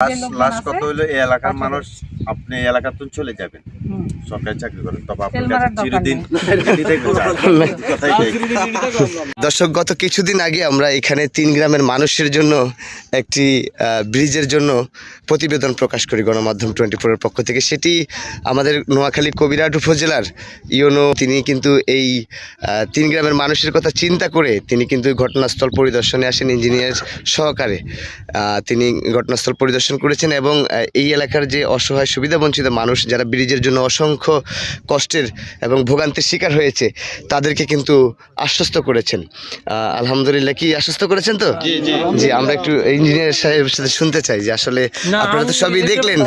Last হলো এই এলাকার মানুষ আপনি এই এলাকাতে চলে যাবেন সরকারি চাকরি করেন তবে চিরদিন দর্শক গত কিছুদিন আগে আমরা এখানে তিন গ্রামের মানুষের জন্য একটি আহ, ব্রিজের জন্য প্রতিবেদন প্রকাশ করি গণমাধ্যম টোয়েন্টি ফোরের পক্ষ থেকে সেটি আমাদের নোয়াখালী কবিরাট উপজেলার ইউনো তিনি কিন্তু এই তিন গ্রামের মানুষের কথা চিন্তা করে তিনি কিন্তু ঘটনাস্থল পরিদর্শনে আসেন ইঞ্জিনিয়ার সহকারে আহ, তিনি ঘটনাস্থল পরিদর্শন করেছেন এবং এই এলাকার যে অসহায় সুবিধাবঞ্চিত মানুষ যারা ব্রিজের জন্য অসংখ্য কষ্টের এবং ভোগান্তির শিকার হয়েছে তাদেরকে কিন্তু আশ্বস্ত করেছেন। আলহামদুলিল্লাহ কি আশ্বস্ত করেছেন তো? জি আমরা একটু ইঞ্জিনিয়ার সাহেবের সাথে শুনতে চাই যে আসলে আপনারা তো সবই দেখলেন।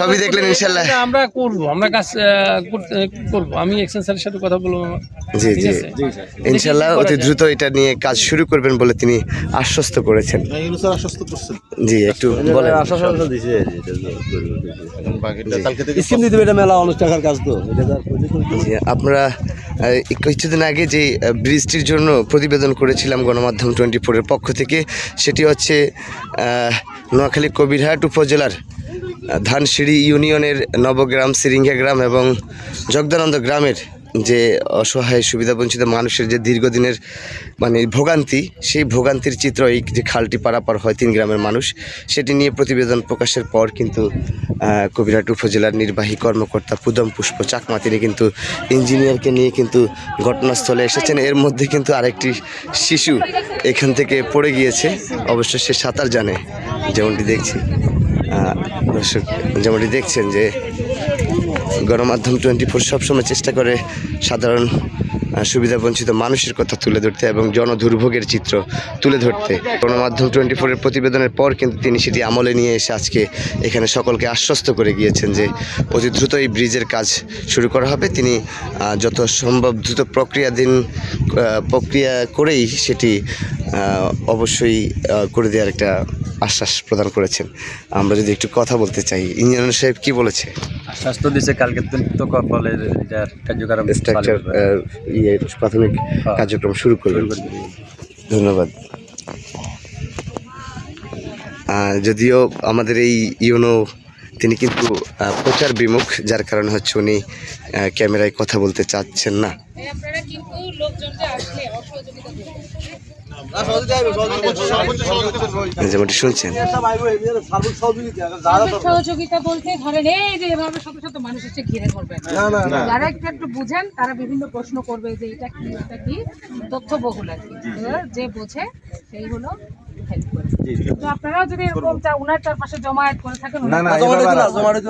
সবই দেখলেন ইনশাল্লাহ আমরা করব আমরা কাজ করব। আমি এক্সেন স্যারের সাথে কথা বলব। জি জি? ইনশাল্লাহ অতি দ্রুত এটা নিয়ে কাজ শুরু করবেন বলে তিনি আশ্বস্ত করেছেন। জি একটু বলেন। স্কিম দিতে এটা মেলা টাকার কাজ তো। আপনারা কিছুদিন আগে যে ব্রিজটির জন্য প্রতিবেদন করেছিলাম গণমাধ্যম টোয়েন্টি ফোরের পক্ষ থেকে সেটি হচ্ছে নোয়াখালী কবিরহাট উপজেলার ধানসিঁড়ি ইউনিয়নের নবগ্রাম সিরিঙ্গা গ্রাম এবং জগদানন্দ গ্রামের যে অসহায়, সুবিধাবঞ্চিত মানুষের যে দীর্ঘদিনের মানে ভোগান্তি, সেই ভোগান্তির চিত্র এই যে খালটি পারাপার হয় তিন গ্রামের মানুষ, সেটি নিয়ে প্রতিবেদন প্রকাশের পর কিন্তু কবিরাট উপজেলার নির্বাহী কর্মকর্তা পুদম পুষ্প চাকমা, তিনি কিন্তু ইঞ্জিনিয়ারকে নিয়ে কিন্তু ঘটনাস্থলে এসেছেন। এর মধ্যে কিন্তু আরেকটি শিশু এখান থেকে পড়ে গিয়েছে। অবশ্য সে সাঁতার জানে, যেমনটি দেখছি। দর্শক, যেমনটি দেখছেন যে গণমাধ্যম টোয়েন্টি ফোর সবসময় চেষ্টা করে সাধারণ সুবিধাবঞ্চিত মানুষের কথা তুলে ধরতে এবং জনদুর্ভোগের চিত্র তুলে ধরতে। গণমাধ্যম টোয়েন্টি ফোরের প্রতিবেদনের পর কিন্তু তিনি সেটি আমলে নিয়ে এসে আজকে এখানে সকলকে আশ্বস্ত করে গিয়েছেন যে অতি দ্রুত এই ব্রিজের কাজ শুরু করা হবে। তিনি যত সম্ভব দ্রুত প্রক্রিয়াধীন প্রক্রিয়া করেই সেটি অবশ্যই করে দেওয়ার একটা আশ্বাস প্রদান করেছেন। আমরা যদি একটু কথা বলতে চাই, ইঞ্জিনিয়ার সাহেব কি বলেছে? স্বাস্থ্য দিছে কালকে তো কপালের এটার কার্যক্রম স্ট্রাকচার ইয়ে প্রাথমিক কার্যক্রম শুরু করবেন ধন্যবাদ। যদিও আমাদের এই ইউনো তিনি কিন্তু প্রচার বিমুখ যার কারণে হচ্ছে উনি ক্যামেরায় কথা বলতে চাচ্ছেন না। আপনারা কিন্তু লোকজনকে আসলে যেমনটি শুনছেন সহযোগিতা, যারা সার্বিক সহযোগিতা বলতে ধরেন এই যে এভাবে শত শত মানুষ এসে ঘিরে করবেন না, না, না। যারা একটু একটু বুঝেন তারা বিভিন্ন প্রশ্ন করবে যে এটা কি এটা কি? তথ্য বহুল আর কি। যে বোঝে সেই হলো তো আপনারাও যদি এরকম উনার চারপাশে জমায়েত করে থাকেন না, না, আর ঠিক জমা আছে।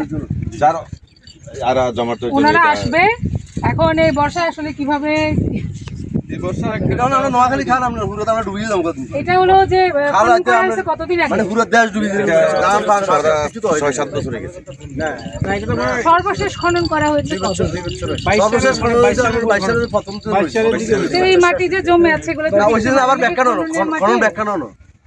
দিতে না। যারা আর জমাটো ওনারা আসবে। এখন এই বর্ষায় আসলে কীভাবে এটা হলো ডুবিয়ে যে কতদিন আগে? মানে দেশ ডুবিয়ে। ছয় সাত বছর হয়ে গেছে। সর্বশেষ খনন করা হয়েছে সর্বশেষ খনন হয়েছে বাইশ সালের প্রথম থেকে হয়েছে। তো এই মাটি যে জমে আছে এগুলো তো না, ওই জন্য আবার ব্যাখ্যা নয়, খননের খনন ব্যাখ্যা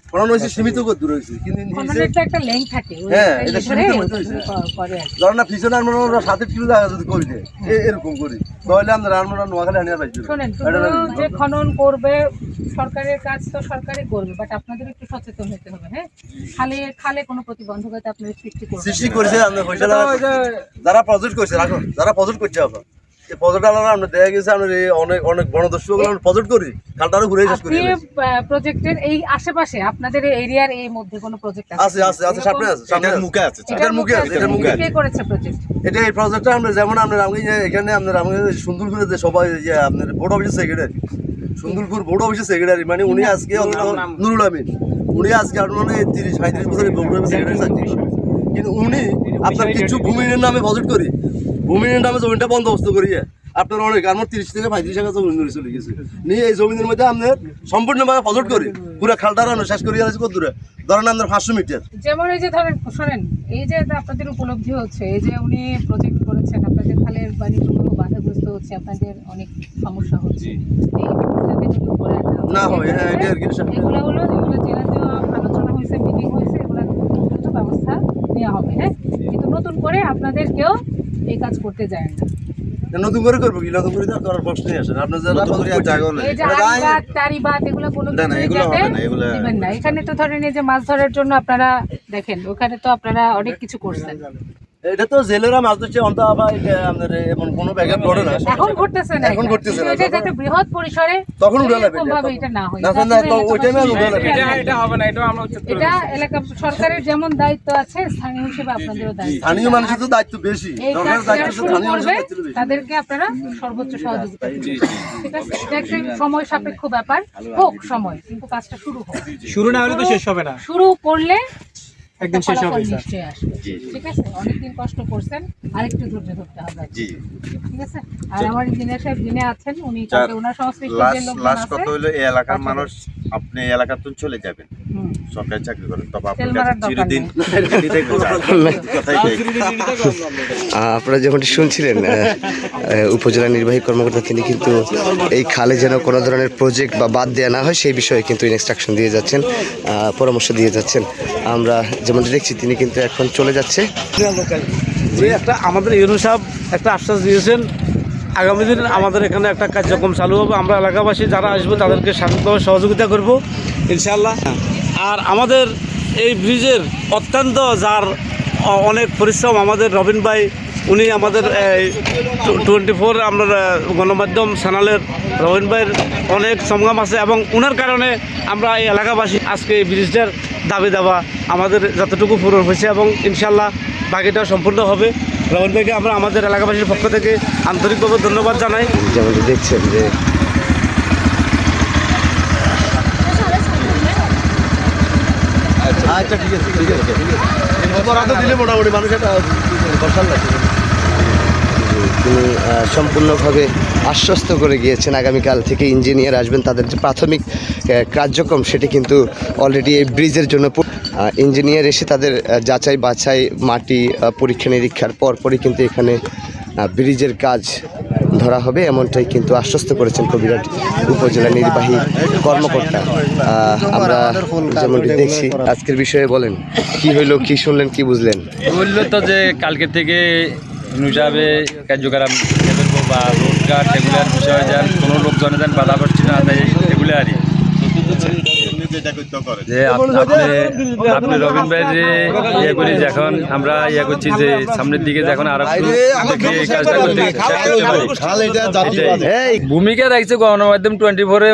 নয়। হয়েছে সীমিত দূর হয়েছে। কিন্তু নিচে- খননের তো একটা লেন্থ থাকে হ্যাঁ, এটা ইয়ে সীমিত মধ্যে হয়েছে। ক- করে আর কি। ধরেন না পিছনে আমরা ওরা সাথে কিলো জায়গা যদি করি এরকম করি তাহলে আমরা আমরা নোয়াখালী আনিয়া পাইছি শোনেন যে খনন করবে সরকারের কাজ তো সরকারই করবে বাট আপনাদের একটু সচেতন হতে হবে হ্যাঁ খালে খালে কোনো প্রতিবন্ধকতা আপনাদের সৃষ্টি করবে সৃষ্টি করেছে আমরা যারা প্রজেক্ট করছে রাখুন যারা প্রজেক্ট করছে এই প্রজেক্ট আলাদা আমরা দেখা গেছে আমরা অনেক অনেক প্রজেক্ট করি খালটারও ঘুরে শেষ করি প্রজেক্টের এই আশেপাশে আপনাদের এরিয়ার এই মধ্যে কোনো প্রজেক্ট আছে? আছে আছে সামনে আছে সামনে এটার আছে। মুখে আছে এটার মুখে আছে, এটার মুখে আছে। কে করেছে প্রজেক্ট এটা এই প্রজেক্টটা আমরা যেমন আমরা এখানে আপনার সুন্দরপুরে যে সবাই যে আপনার বোর্ড অফিসের সেক্রেটারি সুন্দরপুর বোর্ড অফিসের সেক্রেটারি মানে উনি আজকে নুরুল আমিন। উনি আজকে আপনার মানে তিরিশ সাঁত্রিশ বছরের বোর্ড সেক্রেটারি। কিন্তু উনি আপনার কিছু ভূমিহীনের নামে প্রজেক্ট করি। ভূমিহীনের নামে জমিটা বন্দোবস্ত করিয়ে আপনার অনেক আমার তিরিশ থেকে পঁয়ত্রিশ টাকা জমি ধরে চলে গেছে। নিয়ে এই জমিনের মধ্যে আপনার সম্পূর্ণভাবে প্রজেক্ট করি। পুরো খালটা রানো শেষ করিয়ে আছে কত দূরে ধরেন আপনার পাঁচশো মিটার। যেমন এই যে ধরেন শোনেন এই যে আপনাদের উপলব্ধি হচ্ছে এই যে উনি প্রজেক্ট করেছেন আপনাদের খালের প্রবাহ বাধাগ্রস্ত হচ্ছে আপনাদের অনেক সমস্যা হচ্ছে। না। হয়, হ্যাঁ, এগুলো হলো জেলাতেও আলোচনা হয়েছে মিটিং হয়েছে এগুলো দ্রুত ব্যবস্থা নেওয়া হবে হ্যাঁ? কিন্তু নতুন করে আপনাদের কেউ এই কাজ করতে যায় না। নতুন করে করব কি? নতুন করে করার প্রশ্নই আসে না। যারা নতুন করে আর নেই। এই যে এটা দায়- আরিবাদ টারিবাদ এগুলো কোনো না, না, এগুলো হবে না, এগুলো- না। এখানে তো ধরেন এই যে মাছ ধরার জন্য আপনারা দেখেন ওখানে তো আপনারা অনেক কিছু করছেন। এটা তো জেলেরা মাছ ধরছে অন্ত আবার এটা আপনার এমন কোনো ব্যাঘাত ঘটে না। এখন ঘটতেছে না এখন এটা। ঘটতেছে না, এটা যাতে বৃহৎ পরিসরে তখন এটা না হয়। না না তো ওই টাইমে উঠে যাবে এটা এলাকা সরকারের যেমন দায়িত্ব আছে স্থানীয় হিসেবে আপনাদেরও দায়িত্ব। স্থানীয় মানুষের তো দায়িত্ব বেশি। সরকারের দায়িত্ব স্থানীয় মানুষের দায়িত্ব বেশি। তাদেরকে আপনারা সর্বোচ্চ সহযোগিতা। ঠিক আছে? এটা একটা সময় সাপেক্ষ ব্যাপার। হোক সময় কিন্তু কাজটা শুরু হোক। শুরু না হলে তো শেষ হবে না। শুরু করলে একদিন শেষ হবে, ফলাফল নিশ্চয়ই আসবে। ঠিক আছে? অনেকদিন কষ্ট করছেন আরেকটু ধৈর্য ধরতে হবে। জি। ঠিক আছে? আর আমার ইঞ্জিনিয়ার সাহেব যিনি আছেন উনি ওনার সংশ্লিষ্ট যে লাস্ট লোকজন আছে কথা হলো এই এলাকার। মানুষ আপনি এই এলাকার তো চলে যাবেন। সরকারি চাকরি করেন তবে আপনার কাছে চিরদিন আপনারা যেমনটি শুনছিলেন উপজেলা নির্বাহী কর্মকর্তা তিনি কিন্তু এই খালে যেন কোনো ধরনের প্রজেক্ট বা বাদ দেওয়া না হয় সেই বিষয়ে কিন্তু ইনস্ট্রাকশন দিয়ে যাচ্ছেন পরামর্শ দিয়ে যাচ্ছেন। আমরা যেমন দেখছি, তিনি কিন্তু এখন চলে যাচ্ছে। যে একটা আমাদের ইউনু সাহেব একটা আশ্বাস দিয়েছেন, আগামী দিন আমাদের এখানে একটা কার্যক্রম চালু হবে। আমরা এলাকাবাসী যারা আসবে, তাদেরকে সার্বিকভাবে সহযোগিতা করব, ইনশাআল্লাহ। আর আমাদের এই ব্রিজের অত্যন্ত যার অনেক পরিশ্রম আমাদের রবিন ভাই, উনি আমাদের টোয়েন্টি ফোর আমরা গণমাধ্যম চ্যানেলের রবিন ভাইয়ের অনেক সংগ্রাম আছে এবং ওনার কারণে আমরা এই এলাকাবাসী আজকে এই ব্রিজটার দাবি দাবা আমাদের যতটুকু পূরণ হয়েছে এবং ইনশাল্লাহ বাকিটা সম্পূর্ণ হবে। রবিন ভাইকে আমরা আমাদের এলাকাবাসীর পক্ষ থেকে আন্তরিকভাবে ধন্যবাদ জানাই। যেমনটি দেখছেন যে আচ্ছা ঠিক আছে ঠিক আছে ঠিক আছে। বরাদ্দ দিলে মোটামুটি মানুষ একটা বসার লাগে তিনি সম্পূর্ণভাবে আশ্বস্ত করে গিয়েছেন। আগামীকাল থেকে ইঞ্জিনিয়ার আসবেন। তাদের যে প্রাথমিক কার্যক্রম সেটি কিন্তু অলরেডি এই ব্রিজের জন্য ইঞ্জিনিয়ার এসে তাদের যাচাই বাছাই, মাটি পরীক্ষা নিরীক্ষার পরপরই কিন্তু এখানে ব্রিজের কাজ ধরা হবে। এমনটাই কিন্তু আশ্বস্ত করেছেন কবিরাট উপজেলা নির্বাহী কর্মকর্তা। আমরা যেমনটি দেখছি, আজকের বিষয়ে বলেন, কি হইল, কি শুনলেন, কি বুঝলেন? বলল তো যে কালকে থেকে হিসাবে কার্যক্রম বা রোডঘাট এগুলার বিষয়ে যেন কোনো লোকজনে যেন বাধাগ্রস্ত না দেয় এগুলো আর যে আপনি রবীন্দ্র ভাই যে ইয়ে করি যখন আমরা ইয়ে করছি যে সামনের দিকে যখন আরও। ভূমিকা রাখছে গণমাধ্যম টোয়েন্টি ফোরে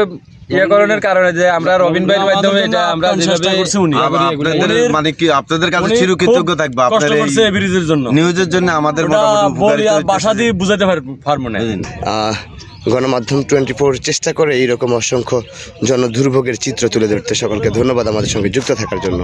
ইয়ে করণের কারণে যে আমরা রবিন ভাইয়ের মাধ্যমে এটা আমরা যেভাবে আপনাদের মানে কি আপনাদের কাছে চিরকৃতজ্ঞ থাকব আপনার এই ব্রিজের জন্য। নিউজের জন্য আমাদের মোটামুটি উপকারিত দিয়ে বুঝাতে পারব না। আহ, গণমাধ্যম টোয়েন্টি ফোর চেষ্টা করে এইরকম অসংখ্য জনদুর্ভোগের চিত্র তুলে ধরতে। সকলকে ধন্যবাদ আমাদের সঙ্গে যুক্ত থাকার জন্য।